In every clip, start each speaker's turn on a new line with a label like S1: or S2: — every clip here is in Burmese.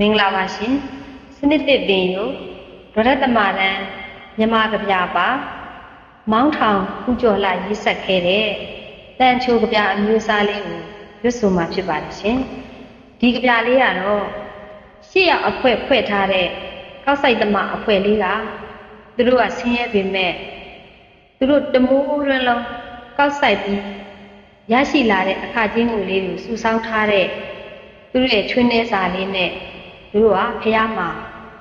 S1: မင်္ဂလာပါရှင်စနစ်တစ်ပင်ယိုဒရတမရန်မြန်မာကဗျာပါ မောင်းထောင်ခုကျော်လာရေးဆက်ခဲ့တဲ့တန်ချိုကဗျာအမျိုးအစားလေးကိုရွတ်ဆိုမှာဖြစ်ပါတယ်ရှင်ဒီကဗျာလေးကတော့ရှေ့ရောက်အဖွဲဖွဲ့ထားတဲ့ကောက်ဆိုင်သမားအဖွဲလေးကသူတို့ကဆင်းရဲပေမဲ့သူတို့တမိုးရွန်းလုံးကောက်ဆိုင်ပြီးရရှိလာတဲ့အခါချင်းငွေလေးကိုစုဆောင်းထားတဲ့သူတို့ရဲ့ချွေးနှဲစာလေးနဲ့သူ တို့ကဖះမှာ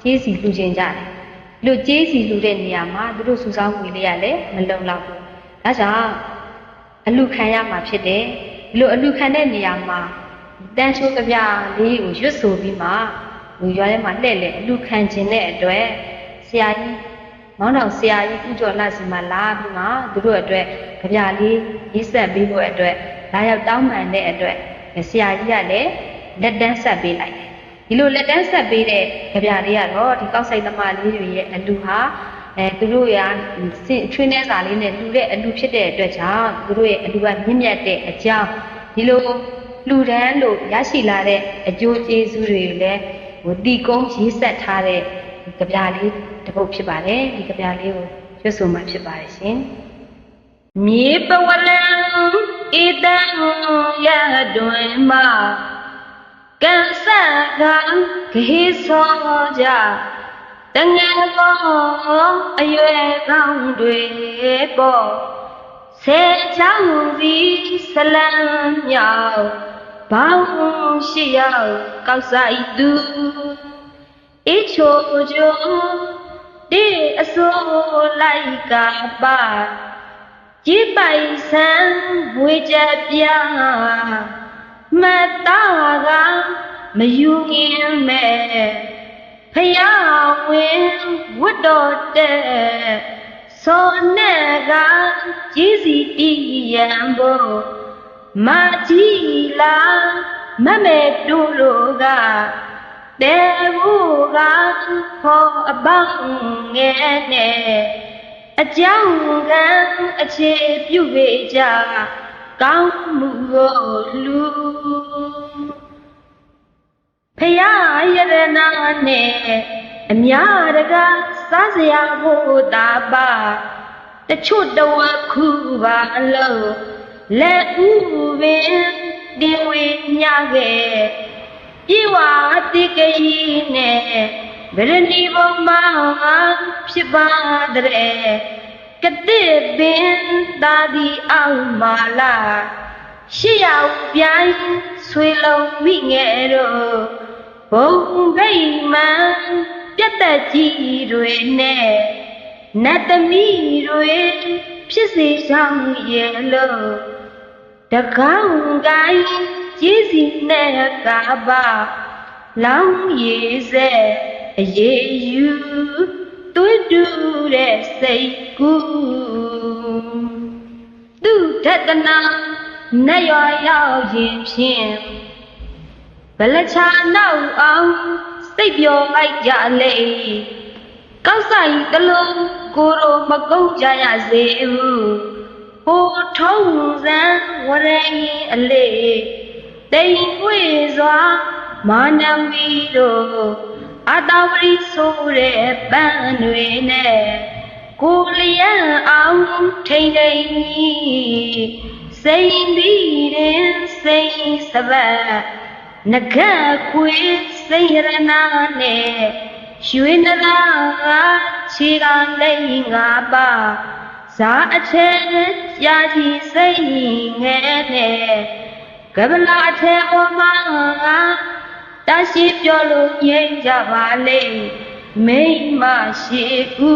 S1: ကျေးစီလှူခြင်းကြတယ်။လူကျေးစီလှူတဲ့နေရာမှာသူတို့စုဆောင်းငွေလေးရလည်းမလုံလောက်ဘူး။ဒါကြောင့်အလူခံရမှာဖြစ်တယ်။ဒီလိုအလူခံတဲ့နေရာမှာတန်ချိုးကပြလေးကိုရွတ်ဆိုပြီးမှလူရွာထဲမှာလှည့်လေအလူခံခြင်းတဲ့အတွက်ဆရာကြီးမောင်းတော်ဆရာကြီးဥကျော်လာစီမှာလာပြီးမှသူတို့အတွက်ကြပြလေးရေးဆက်ပေးဖို့အတွက်လာရောက်တောင်းပန်တဲ့အတွက်ဆရာကြီးကလည်းလက်တန်းဆက်ပေးလိုက်တယ် ဒီလိုလက်တန်းဆက်ပေးတဲ့ကြပြလေးကတော့ဒီကောက်ဆိုင်သမားလေးတွေရဲ့အလူဟာအဲသူတို့ရစင်ချွေးနှဲစာလေးနဲ့လှူတဲ့အလူဖြစ်တဲ့အတွက်ကြောင့်သူတို့ရဲ့အလူကမြင့်မြတ်တဲ့အကြောင်းဒီလိုလှူဒန်းလို့ရရှိလာတဲ့အကျိုးကျေးဇူးတွေကိုလည်းဟိုတီကုန်းရေးဆက်ထားတဲ့ဒီကြပြလေးတစ်ပုဒ်ဖြစ်ပါတယ်ဒီကြပြလေးကိုရွတ်ဆိုမှဖြစ်ပါတယ်ရှင်
S2: မြေပဝလံဣတံရတွင်မှ ကန်ဆကဂဟိသောကြတငယ်ပေါ်အရွယ်ကောင်းတွေပေါ်ဆဲချောင်းစီဆလံမြောက်ဘောင်းရှိရောက်ကောက်ဆိုင်သူအချိုချိုဒီအစိုးလိုက်ကပါကြည်ပိုင်ဆံဝေချက်ပြ မတ်တာကမယူရင်မဲ့ဖယားဝင်ဝတ်တော်တဲ့စောနဲ့ကကြီးစီတီးရန်ဖို့မကြီးလာမမဲတူလို့ကတဲဘူးကခေါ်အပေါင်းငယ်နဲ့အကြောင်းကံအခြေပြုပေကြ ကောင်းမှုကိုလူဖယားယရနာနဲ့အများတကားစားစရာဖို့တာပါတချို့တဝက်ခုပါလို့လက်ဥပင်တင်ဝေညခဲ့ပြေဝတိကကြီးနဲ့ဗရဏီဘုံမှာဖြစ်ပါတဲ့ကတိ ပင်သာဒီအောင်မာလာရှေ့ရောက်ပြိုင်ဆွေလုံးမိငယ်တို့ဘုံဂိတ်မှန်ပြတ်သက်ကြီးတွေနဲ့နတ်သမီးတွေဖြစ်စေဆောင်ရဲ့လို့တကောင်းကိုင်းကြီးစီနဲ့ကပါလောင်းရည်စေအရေးယူ တွတ်တူတဲ့စိတ်ကူသူထက်တနာနဲ့ရွာရောက်ရင်ဖြင့်ဘလချာနောက်အောင်စိတ်ပျော်လိုက်ကြလေကောက်ဆိုင်တလုံးကိုယ်တော်မကုန်းကြရစေဘူးဟိုထုံးစံဝရရင်အလေးတိမ်ဝေစွာမာနဝီတို့ အတဝရီဆိုတဲ့ပန်းတွေနဲ့ကိုလျံအောင်ထိန်ထိန်စိန်ပြီးတဲ့စိန်စပတ်ငကခွေစိန်ရနာနဲ့ရွှေနရာခြေကလိမ့်ငါပါဇာအထက်ကြာကြီးစိတ်ငယ်နဲ့ကဗလာအထက်ပေါ်မှာတ ရှိပြောလို့ငြိမ်ကြပါလေမိမရှိကူ